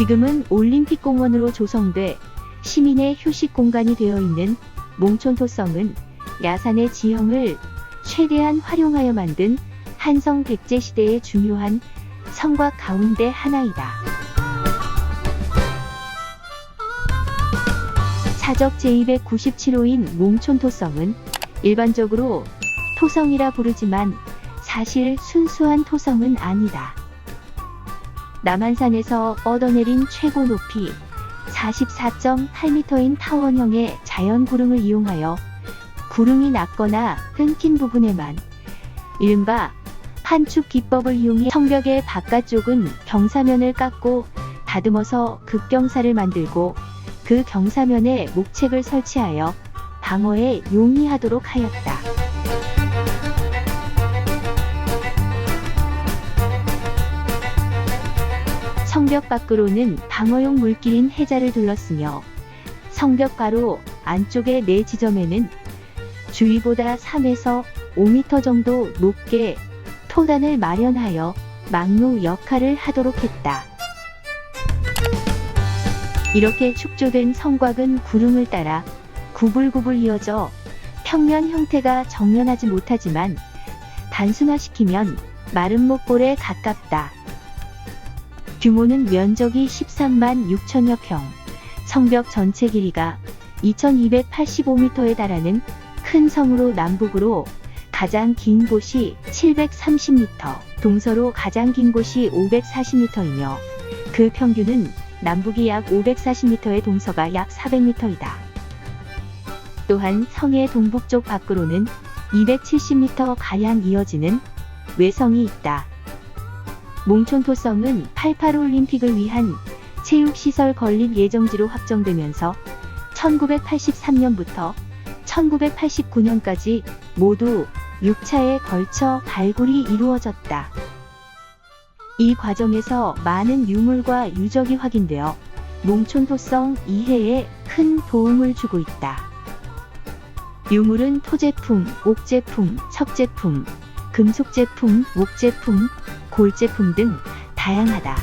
지금은 올림픽공원으로 조성돼 시민의 휴식 공간이 되어 있는 몽촌토성은 야산의 지형을 최대한 활용하여 만든 한성 백제 시대의 중요한 성곽 가운데 하나이다. 사적 제297호인 몽촌토성은 일반적으로 토성이라 부르지만 사실 순수한 토성은 아니다. 남한산에서 뻗어내린 최고 높이 44.8m인 타원형의 자연 구릉을 이용하여 구릉이 낮거나 끊긴 부분에만 이른바 판축 기법을 이용해 성벽의 바깥쪽은 경사면을 깎고 다듬어서 급경사를 만들고 그 경사면에 목책을 설치하여 방어에 용이하도록 하였다. 성벽 밖으로는 방어용 물길인 해자를 둘렀으며 성벽 바로 안쪽의 네 지점에는 주위보다 3에서 5m 정도 높게 토단을 마련하여 막루 역할을 하도록 했다. 이렇게 축조된 성곽은 구름을 따라 구불구불 이어져 평면 형태가 정면하지 못하지만 단순화시키면 마른 목골에 가깝다. 규모는 면적이 13만 6천여 평, 성벽 전체 길이가 2285m에 달하는 큰 성으로 남북으로 가장 긴 곳이 730m, 동서로 가장 긴 곳이 540m이며 그 평균은 남북이 약 540m의 동서가 약 400m이다. 또한 성의 동북쪽 밖으로는 270m 가량 이어지는 외성이 있다. 몽촌토성은 88올림픽을 위한 체육시설 건립 예정지로 확정되면서 1983년부터 1989년까지 모두 6차에 걸쳐 발굴이 이루어졌다. 이 과정에서 많은 유물과 유적이 확인되어 몽촌토성 이해에 큰 도움을 주고 있다. 유물은 토제품, 옥제품, 석제품, 금속제품, 목제품, 골제품 등 다양하다.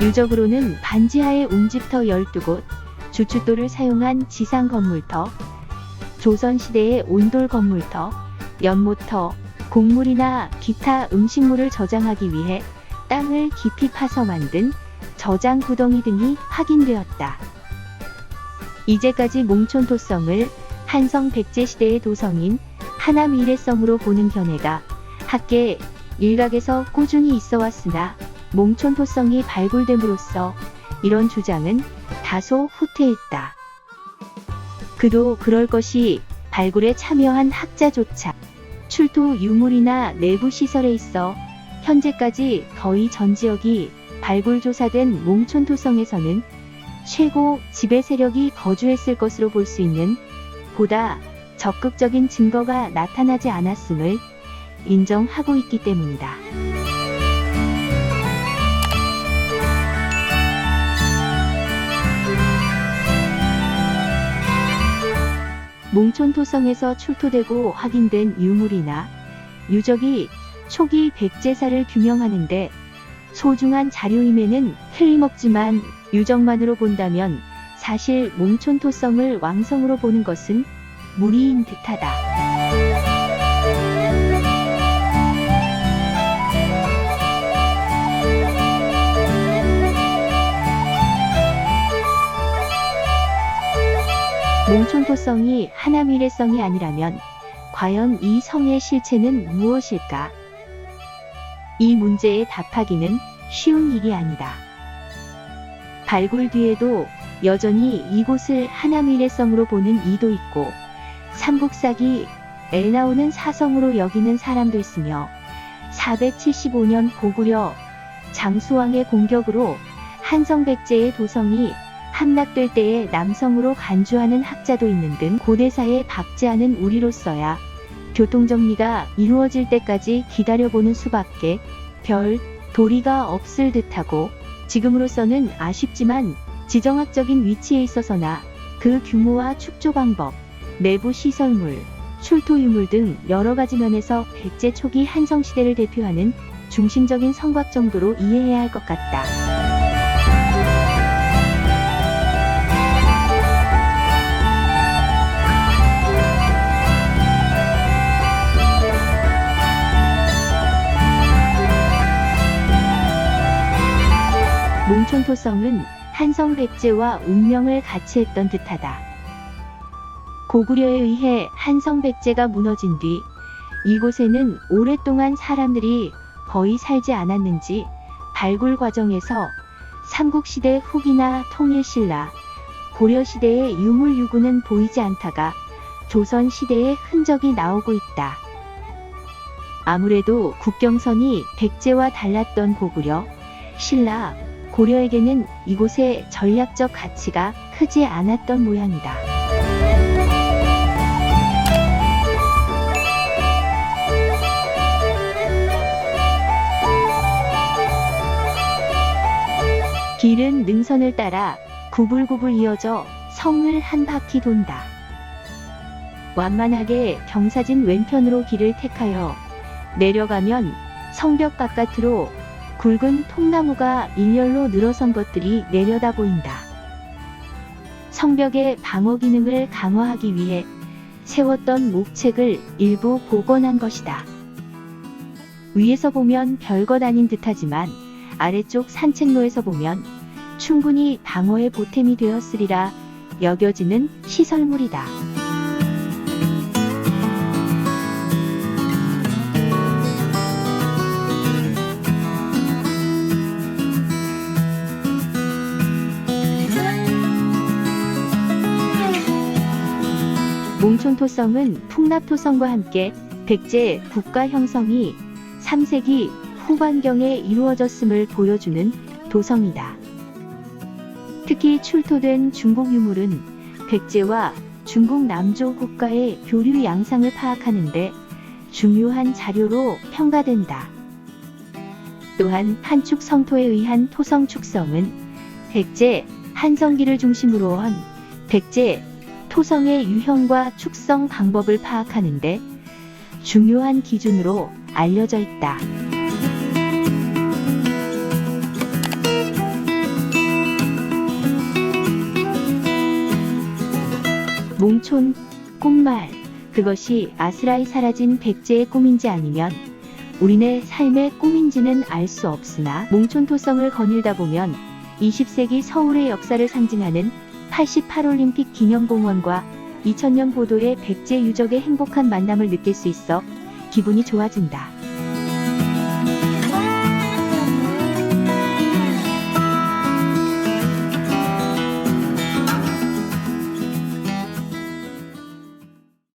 유적으로는 반지하의 웅집터 12곳, 주춧돌을 사용한 지상 건물터, 조선시대의 온돌 건물터, 연못터, 곡물이나 기타 음식물을 저장하기 위해 땅을 깊이 파서 만든 저장 구덩이 등이 확인되었다. 이제까지 몽촌 토성을 한성 백제 시대의 도성인 하남 일회성으로 보는 견해가 학계 일각에서 꾸준히 있어 왔으나 몽촌 토성이 발굴됨으로써 이런 주장은 다소 후퇴했다. 그도 그럴 것이 발굴에 참여한 학자조차 출토 유물이나 내부 시설에 있어 현재까지 거의 전 지역이 발굴 조사된 몽촌 토성에서는 최고 지배 세력이 거주했을 것으로 볼 수 있는 보다 적극적인 증거가 나타나지 않았음을 인정하고 있기 때문이다. 몽촌 토성에서 출토되고 확인된 유물이나 유적이 초기 백제사를 규명하는데 소중한 자료임에는 틀림없지만 유적만으로 본다면 사실 몽촌토성을 왕성으로 보는 것은 무리인 듯하다. 몽촌토성이 하나 미래성이 아니라면 과연 이 성의 실체는 무엇일까? 이 문제에 답하기는 쉬운 일이 아니다. 발굴 뒤에도 여전히 이곳을 하나미래성으로 보는 이도 있고 삼국사기 에 나오는 사성으로 여기는 사람도 있으며 475년 고구려 장수왕의 공격으로 한성백제의 도성이 함락될 때에 남성으로 간주하는 학자도 있는 등 고대사에 않은 우리로서야 교통정리가 이루어질 때까지 기다려보는 수밖에 별 도리가 없을 듯하고 지금으로서는 아쉽지만 지정학적인 위치에 있어서나 그 규모와 축조 방법, 내부 시설물, 출토 유물 등 여러 가지 면에서 백제 초기 한성 시대를 대표하는 중심적인 성곽 정도로 이해해야 할 것 같다. 몽촌토성은 한성 백제와 운명을 같이 했던 듯하다. 고구려에 의해 한성 백제가 무너진 뒤 이곳에는 오랫동안 사람들이 거의 살지 않았는지 발굴 과정에서 삼국시대 후기나 통일신라, 고려시대의 유물 유구는 보이지 않다가 조선시대의 흔적이 나오고 있다. 아무래도 국경선이 백제와 달랐던 고구려, 신라, 고려에게는 이곳의 전략적 가치가 크지 않았던 모양이다. 길은 능선을 따라 구불구불 이어져 성을 한 바퀴 돈다. 완만하게 경사진 왼편으로 길을 택하여 내려가면 성벽 바깥으로 굵은 통나무가 일렬로 늘어선 것들이 내려다 보인다. 성벽의 방어 기능을 강화하기 위해 세웠던 목책을 일부 복원한 것이다. 위에서 보면 별것 아닌 듯하지만 아래쪽 산책로에서 보면 충분히 방어의 보탬이 되었으리라 여겨지는 시설물이다. 몽촌토성은 풍납토성과 함께 백제 국가 형성이 3세기 후반경에 이루어졌음을 보여주는 도성이다. 특히 출토된 중국 유물은 백제와 중국 남조 국가의 교류 양상을 파악하는데 중요한 자료로 평가된다. 또한 한축 성토에 의한 토성 축성은 백제 한성기를 중심으로 한 백제 토성의 유형과 축성 방법을 파악하는데 중요한 기준으로 알려져 있다. 몽촌, 꿈말, 그것이 아스라이 사라진 백제의 꿈인지 아니면 우리네 삶의 꿈인지는 알 수 없으나 몽촌 토성을 거닐다 보면 20세기 서울의 역사를 상징하는 88올림픽 기념공원과 2000년 보도의 백제 유적의 행복한 만남을 느낄 수 있어 기분이 좋아진다.